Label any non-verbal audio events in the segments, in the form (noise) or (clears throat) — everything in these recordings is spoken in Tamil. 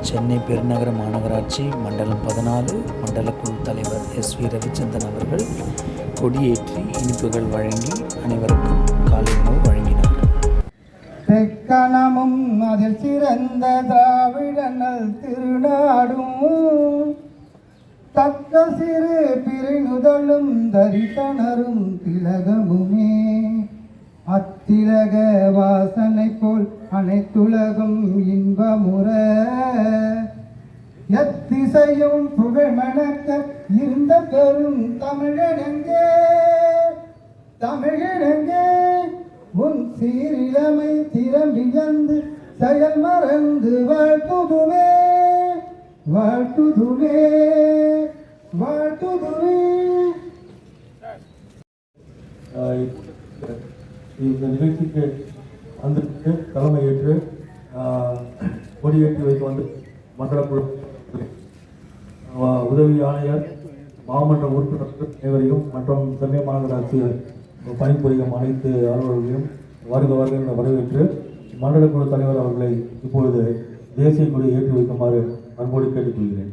சென்னை பெருநகர மாநகராட்சி மண்டலம் பதினாலு மண்டலக்குழு தலைவர் எஸ் வி ரவிச்சந்திரன் அவர்கள் கொடியேற்றி இனிப்புகள் வழங்கி அனைவருக்கும் காலை உணவு வழங்கினார். தெக்கணமும் அதில் சிறந்த திராவிடங்கள் திருநாடும். தக்க சிறு பிரிநுதலும் தரிசனரும் திலகமுமே. அத்திலக வாசனை போல் அனைத்துலகும் இன்பமுற. எத்திசையும் புகழ் மணக்க இருந்த பெரும் தமிழனங்கே? தமிழனங்கே? உன் சீரிழமை திறம்பியந்து செயல் மறந்து வாழ்த்துதுவே. வாழ்த்துதுவே. வாழ்த்துதுவே. இந்த நிகழ்ச்சிக்கு வந்திருக்கு தலைமை ஏற்று கொடியேற்றி வைத்து வந்து மண்டல குழு உதவி ஆணையர் மாமன்ற உறுப்பினர்கள் அனைவரையும் மற்றும் சென்னை மாநகராட்சி பணிபுரியும் அனைத்து அலுவலர்களையும் வருக வருக வரவேற்று மண்டல குழு தலைவர் அவர்களை இப்பொழுது தேசிய கொடி ஏற்றி வைக்குமாறு அன்போடு கேட்டுக்கொள்கிறேன்.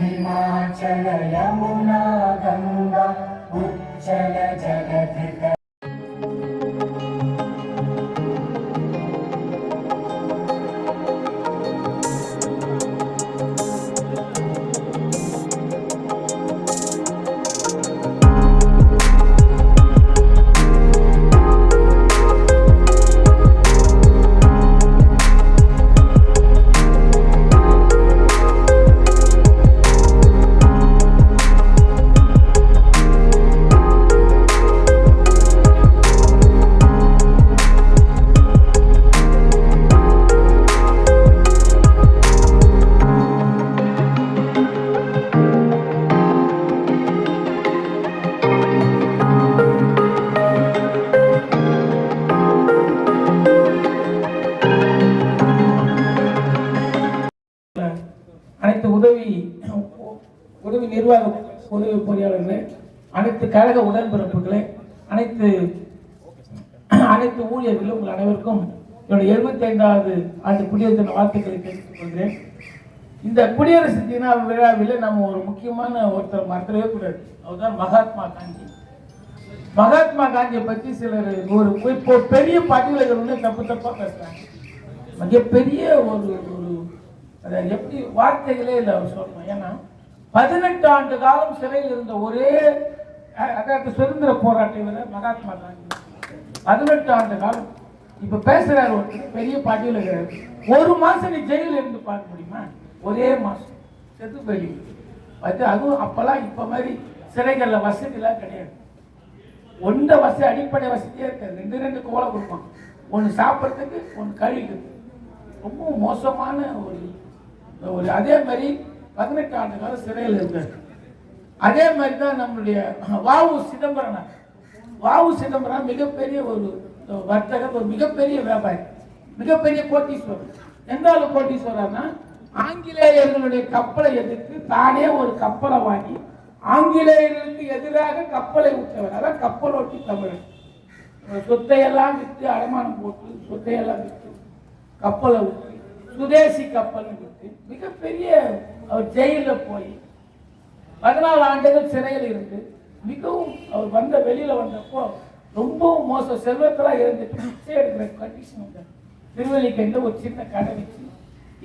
हिमाचल यमुना गङ्गा उच्चल நிர்வாக உதவி பொறியாளர்களே அனைத்து கழக உடன்பிறப்புகளே அனைத்து அனைத்து ஊழியர்களும் உங்கள் அனைவருக்கும் என்னுடைய எழுபத்தைந்தாவது ஆண்டு குடியரசு தின வாழ்த்துக்களை தெரிவித்துக் கொள்கிறேன். இந்த குடியரசு தின விழாவில் நம்ம ஒரு முக்கியமான ஒருத்தர் மறக்கவே கூடாது. அவர்தான் மகாத்மா காந்தி. மகாத்மா காந்தியை பற்றி சிலர் ஒரு இப்போ பெரிய பதிவுகள் வந்து தப்பு தப்பாக பேசுறாங்க. மிகப்பெரிய ஒரு ஒரு அதை எப்படி வார்த்தைகளே இல்லை அவர் சொல்லணும் ஏன்னா பதினெட்டு ஆண்டு காலம் சிறையில் இருந்த ஒரே அதாவது சுதந்திர போராட்ட வீரர் மகாத்மா காந்தி. பதினெட்டு ஆண்டு காலம். இப்ப பேசுறாரு ஒரு பெரிய பாட்டியில் இருக்கிறாரு. ஒரு மாசம் நீ ஜெயிலில் இருந்து பார்க்க முடியுமா? ஒரே மாசம். செத்து போயிடுவீங்க அது அதுவும் அப்பெல்லாம் இப்ப மாதிரி சிறைகள்ல வசதிலாம் கிடையாது. ஒன்ற வசதி அடிப்படை வசதியே இருக்காது. ரெண்டு ரெண்டு கோலை கொடுப்பான். ஒன்று சாப்பிட்றதுக்கு ஒன்று கழுவிக்கிறதுக்கு. ரொம்ப மோசமான ஒரு ஒரு அதே மாதிரி பதினெட்டு ஆண்டு காலம் சிறையில் இருந்தார் அதே மாதிரி தான் நம்மளுடைய வாவு சிதம்பரனார் வாவு சிதம்பரம் மிகப்பெரிய ஒரு வர்த்தகர் ஒரு மிகப்பெரிய வியாபாரி மிகப்பெரிய கோட்டீஸ்வரர். எந்த அளவு கோட்டீஸ்வரர்னா ஆங்கிலேயர்களுடைய கப்பலை எதிர்த்து தானே ஒரு கப்பலை வாங்கி ஆங்கிலேயர்களுக்கு எதிராக கப்பலை விட்டவர் அதான் கப்பலோட்டி தமிழர். சொத்தையெல்லாம் விற்று அடமானம் போட்டு சொத்தையெல்லாம் விற்று கப்பலை விட்டு சுதேசி கப்பல் விட்டு மிகப்பெரிய அவர் ஜெயிலில் போய் பதினாலு ஆண்டுகள் சிறையில் இருந்து மிகவும் அவர் வந்த வெளியில் வந்தப்போ ரொம்பவும் மோசம். செல்வத்தெல்லாம் இருந்து பிச்சை எடுக்கிற கண்டிஷன் வந்தார் திருவல்லிக்கேண்ட ஒரு சின்ன கடை வச்சு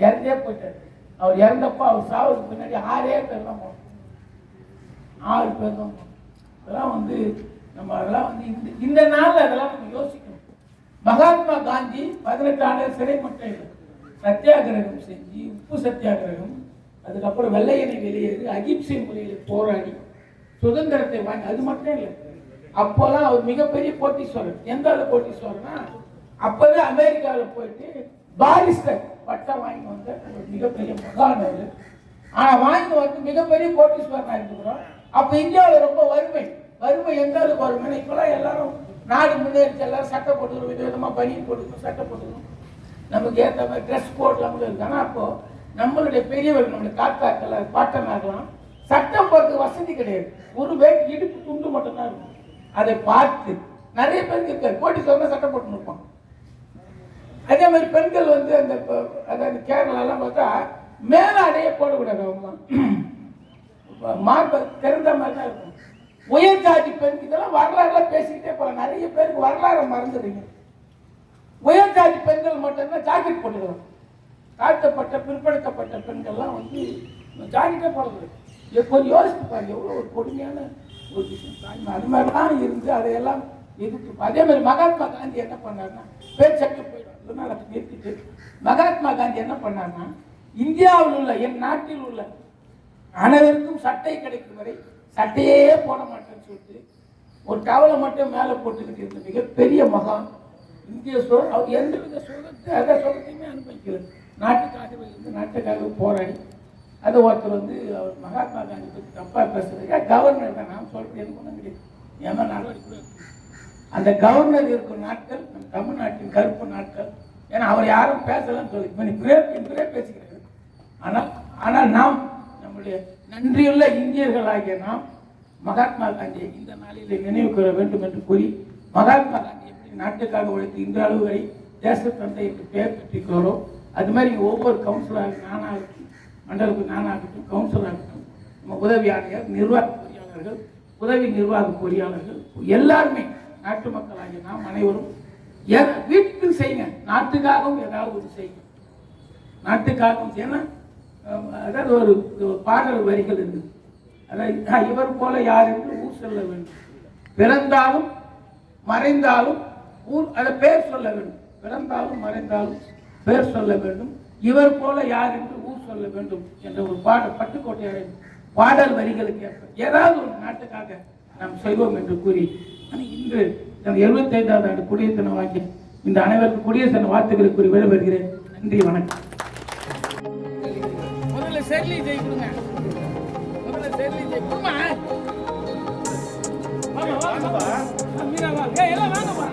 இறந்தே போயிட்டார். அவர் இறந்தப்போ அவர் சாவுக்கு பின்னாடி ஆறே பேர் தான் போனோம் ஆறு பேர் தான் போனோம் அதெல்லாம் வந்து நம்ம அதெல்லாம் வந்து இந்த இந்த நாளில் அதெல்லாம் நம்ம யோசிக்கணும். மகாத்மா காந்தி பதினெட்டு ஆண்டு சிறை மட்டும் சத்தியாகிரகம் செஞ்சு உப்பு சத்தியாகிரகம் அதுக்கப்புறம் வெள்ளையனை வெளியேறி அகிம்சை முறையில் போராடி சுதந்திரத்தை வாங்கி அது மட்டும் இல்லை. அப்போல்லாம் அவர் மிகப்பெரிய கோட்டீஸ்வரர். எந்த அளவு கோட்டீஸ்வரர்னா அப்பவே அமெரிக்காவில் போயிட்டு பாரிஸ்டர் பட்டம் வாங்கி வந்த ஒரு மிகப்பெரிய மகான் அவர். வாங்கி வந்து மிகப்பெரிய கோட்டீஸ்வரனா இருக்கிறோம் அப்போ இந்தியாவில் ரொம்ப வறுமை. வறுமை எந்த அளவுக்கு வறுமை இப்பெல்லாம் எல்லாரும் நாடு முன்னேறிச்சு எல்லாரும் சட்டை போட்டுக்கணும் வித விதமாக பனியன் போட்டுக்கணும் சட்டை போட்டுக்கணும். நமக்கு ஏற்ற மாதிரி ட்ரெஸ் கோட்லாம் கூட அப்போது நம்மளுடைய பெரியவர்கள் நம்மளுடைய தாத்தாக்கள் பாட்டனாகலாம் சட்டம் போகிறது வசதி கிடையாது. ஒரு பேருக்கு இடுப்பு துண்டு மட்டும்தான் இருக்கும். அதை பார்த்து நிறைய பேருக்கு இருக்காரு. கோட்டி சொன்னால் சட்டம் போட்டு இருப்பான் அதே மாதிரி பெண்கள் வந்து அந்த அதாவது கேரளாலாம் பார்த்தா மேலாடையே போடக்கூடாது அவங்க (clears throat) மார்ப திறந்த மாதிரி தான் இருக்கும். உயர் ஜாதி பெண் இதெல்லாம் வரலாறுலாம் பேசிக்கிட்டே போகலாம். நிறைய பேருக்கு வரலாறு மறந்துடுங்க உயர் ஜாதி பெண்கள் மட்டும்தான் ஜாக்கெட் போட்டுக்கிறோம் தாழ்த்தப்பட்ட பிற்படுத்தப்பட்ட பெண்கள்லாம் வந்து ஜாக்கெட்டே போடுறது கொஞ்சம் யோசித்து பாருங்க எவ்வளோ ஒரு கொடுமையான ஒரு விஷயம். தாய்மை அது மாதிரிலாம் இருந்து அதையெல்லாம் எதிர்த்து அதே மாதிரி மகாத்மா காந்தி என்ன பண்ணாருன்னா பேச்சக்கு போயிடும் அதை நிறுத்திட்டு மகாத்மா காந்தி என்ன பண்ணாருன்னா இந்தியாவில் உள்ள என் நாட்டில் உள்ள அனைவருக்கும் சட்டை கிடைக்கும் வரை சட்டையே போட மாட்டேன்னு சொல்லிட்டு ஒரு டவலை மட்டும் மேலே போட்டுக்கிட்டு இருந்த மிகப்பெரிய மகான் இந்திய சோ அவர் எந்த வித சுகத்தை அதை சுகத்தையுமே அனுபவிக்கிறது நாட்டுக்காகவே இருந்து நாட்டுக்காக போராடி அது ஒருத்தர் வந்து அவர் மகாத்மா காந்தி பற்றி தப்பாக பேசுறதுக்காக கவர்னர் தான்? நான் சொல்கிறேன் எனக்கு ஒன்றும் கிடையாது ஏன்னா நடவடிக்கை அந்த கவர்னர் இருக்கும் நாட்கள் நம் தமிழ்நாட்டின் கருப்பு நாட்கள். ஏன்னா அவர் யாரும் பேசலன்னு சொல்லி இப்போ நீ பிரே பிரே ஆனால் ஆனால் நாம் நம்முடைய நன்றியுள்ள இந்தியர்களாகிய நாம் மகாத்மா காந்தியை இந்த நாளில் நினைவு கூற வேண்டும் என்று கூறி மகாத்மா காந்தி எப்படி நாட்டுக்காக உழைத்து இந்த அளவு வரை தேசத்தந்தை என்று பெயர் பெற்றிருக்கிறோம் அது மாதிரி ஒவ்வொரு கவுன்சிலர் நானாகட்டும் மண்டலுக்கு நானாகட்டும் கவுன்சிலராகட்டும் நம்ம உதவி ஆணையர் நிர்வாக பொறியாளர்கள் உதவி நிர்வாக பொறியாளர்கள் எல்லாருமே நாட்டு மக்களாகிய நாம் அனைவரும் வீட்டுக்கு செய்யுங்க. நாட்டுக்காகவும் ஏதாவது ஒரு செய்யுங்க. நாட்டுக்காகவும் ஏன்னா அதாவது ஒரு பாடல் வரிகள் இருக்குது அதாவது இவர் போல யார் என்று ஊர் சொல்ல வேண்டும். பிறந்தாலும் மறைந்தாலும் ஊர் அதை பேர் சொல்ல வேண்டும். பிறந்தாலும் மறைந்தாலும் பேர் சொல்ல வேண்டும் இவர் போல யார் என்று ஊர் சொல்ல வேண்டும் என்ற ஒரு பாடல் பட்டுக்கோட்டையாரின் பாடல் வரிகளுக்கு ஏற்ப ஏதாவது ஒரு நாட்டுக்காக நாம் செய்வோம் என்று கூறி ஆனால் இன்று எழுபத்தி ஐந்தாவது ஆண்டு குடியரசு வாங்கி இந்த அனைவருக்கும் குடியரசு வார்த்தைகளை கூறி விடைபெறுகிறேன். நன்றி வணக்கம். முதல்ல செல்லி ஜெய் கொடுங்க முதல்ல செல்லி ஜெய் கொடுமா வாங்க வாங்க மீனா வாங்க எல்லாம் வாங்கப்பா.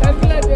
சர்க்குலர்